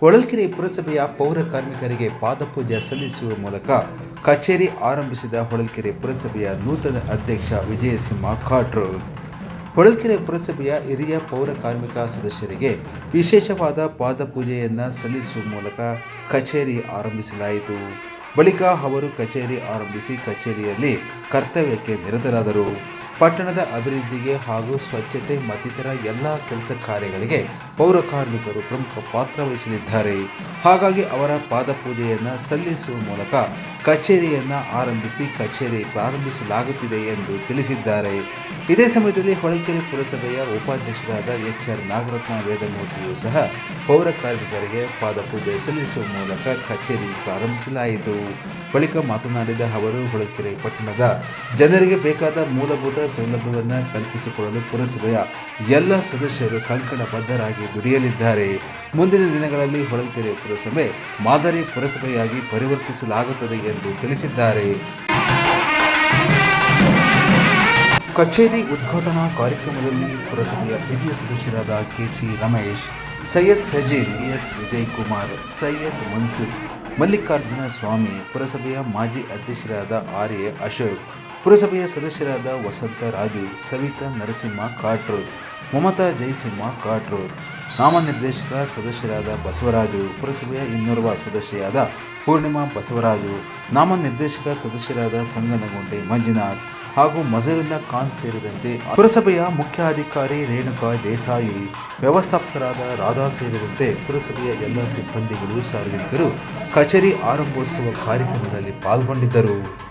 ಹೊಳಲ್ಕೆರೆ ಪುರಸಭೆಯ ಪೌರ ಕಾರ್ಮಿಕರಿಗೆ ಪಾದಪೂಜೆ ಸಲ್ಲಿಸುವ ಮೂಲಕ ಕಚೇರಿ ಆರಂಭಿಸಿದ ಹೊಳಲ್ಕೆರೆ ಪುರಸಭೆಯ ನೂತನ ಅಧ್ಯಕ್ಷ ವಿಜಯಸಿಂಹ ಖಾಟ್ರು. ಹೊಳಲ್ಕೆರೆ ಪುರಸಭೆಯ ಹಿರಿಯ ಪೌರ ಕಾರ್ಮಿಕ ಸದಸ್ಯರಿಗೆ ವಿಶೇಷವಾದ ಪಾದಪೂಜೆಯನ್ನು ಸಲ್ಲಿಸುವ ಮೂಲಕ ಕಚೇರಿ ಆರಂಭಿಸಲಾಯಿತು. ಬಳಿಕ ಅವರು ಕಚೇರಿ ಆರಂಭಿಸಿ ಕಚೇರಿಯಲ್ಲಿ ಕರ್ತವ್ಯಕ್ಕೆ ನಿರತರಾದರು. ಪಟ್ಟಣದ ಅಭಿವೃದ್ಧಿಗೆ ಹಾಗೂ ಸ್ವಚ್ಛತೆ ಮತ್ತಿತರ ಎಲ್ಲ ಕೆಲಸ ಕಾರ್ಯಗಳಿಗೆ ಪೌರ ಕಾರ್ಮಿಕರು ಪ್ರಮುಖ ಪಾತ್ರ ವಹಿಸಲಿದ್ದಾರೆ. ಹಾಗಾಗಿ ಅವರ ಪಾದಪೂಜೆಯನ್ನು ಸಲ್ಲಿಸುವ ಮೂಲಕ ಕಚೇರಿಯನ್ನು ಆರಂಭಿಸಿ ಕಚೇರಿ ಪ್ರಾರಂಭಿಸಲಾಗುತ್ತಿದೆ ಎಂದು ತಿಳಿಸಿದ್ದಾರೆ. ಇದೇ ಸಮಯದಲ್ಲಿ ಹೊಳಲ್ಕೆರೆ ಪುರಸಭೆಯ ಉಪಾಧ್ಯಕ್ಷರಾದ ಎಚ್ ಆರ್ ನಾಗರತ್ನ ವೇದಮೂರ್ತಿಯೂ ಸಹ ಪೌರ ಕಾರ್ಮಿಕರಿಗೆ ಪಾದಪೂಜೆ ಸಲ್ಲಿಸುವ ಮೂಲಕ ಕಚೇರಿ ಪ್ರಾರಂಭಿಸಲಾಯಿತು. ಬಳಿಕ ಮಾತನಾಡಿದ ಅವರು ಹೊಳಕೆರೆ ಪಟ್ಟಣದ ಜನರಿಗೆ ಬೇಕಾದ ಮೂಲಭೂತ ಸೌಲಭ್ಯವನ್ನು ಕಲ್ಪಿಸಿಕೊಳ್ಳಲು ಪುರಸಭೆಯ ಎಲ್ಲ ಸದಸ್ಯರು ಕಂಕಣಬದ್ಧರಾಗಿ ದುಡಿಯಲಿದ್ದಾರೆ. ಮುಂದಿನ ದಿನಗಳಲ್ಲಿ ಹೊಳಲ್ಕೆರೆ ಪುರಸಭೆ ಮಾದರಿ ಪುರಸಭೆಯಾಗಿ ಪರಿವರ್ತಿಸಲಾಗುತ್ತದೆ ಎಂದು ತಿಳಿಸಿದ್ದಾರೆ. ಕಚೇರಿ ಉದ್ಘಾಟನಾ ಕಾರ್ಯಕ್ರಮದಲ್ಲಿ ಪುರಸಭೆಯ ಹಿರಿಯ ಸದಸ್ಯರಾದ K C Ramesh, Syed Sajeer S Vijay Kumar Syed Mansoor, Mallikarjuna Swamy, ಪುರಸಭೆಯ ಮಾಜಿ ಅಧ್ಯಕ್ಷರಾದ ಆರ್ ಎ ಅಶೋಕ್, ಪುರಸಭೆಯ ಸದಸ್ಯರಾದ ವಸಂತ ರಾಜು, ಸವಿತಾ ನರಸಿಂಹ ಕಾಟ್ರೂರ್ ಮಮತಾ ಜಯಸಿಂಹ ಕಾಟ್ರೂರ್ ನಾಮನಿರ್ದೇಶಕ ಸದಸ್ಯರಾದ ಬಸವರಾಜು, ಪುರಸಭೆಯ ಇನ್ನೋರ್ವ ಸದಸ್ಯೆಯಾದ ಪೂರ್ಣಿಮಾ ಬಸವರಾಜು, ನಾಮನಿರ್ದೇಶಕ ಸದಸ್ಯರಾದ ಸಂಗನಗೊಂಡೆ ಮಂಜುನಾಥ್ ಹಾಗೂ ಮಜರುಲ್ಲಾ ಖಾನ್ ಸೇರಿದಂತೆ ಪುರಸಭೆಯ ಮುಖ್ಯಾಧಿಕಾರಿ ರೇಣುಕಾ ದೇಸಾಯಿ, ವ್ಯವಸ್ಥಾಪಕರಾದ ರಾಧಾ ಸೇರಿದಂತೆ ಪುರಸಭೆಯ ಎಲ್ಲ ಸಿಬ್ಬಂದಿಗಳು, ಸಾರ್ವಜನಿಕರು ಕಚೇರಿ ಆರಂಭೋತ್ಸವ ಕಾರ್ಯಕ್ರಮದಲ್ಲಿ ಪಾಲ್ಗೊಂಡಿದ್ದರು.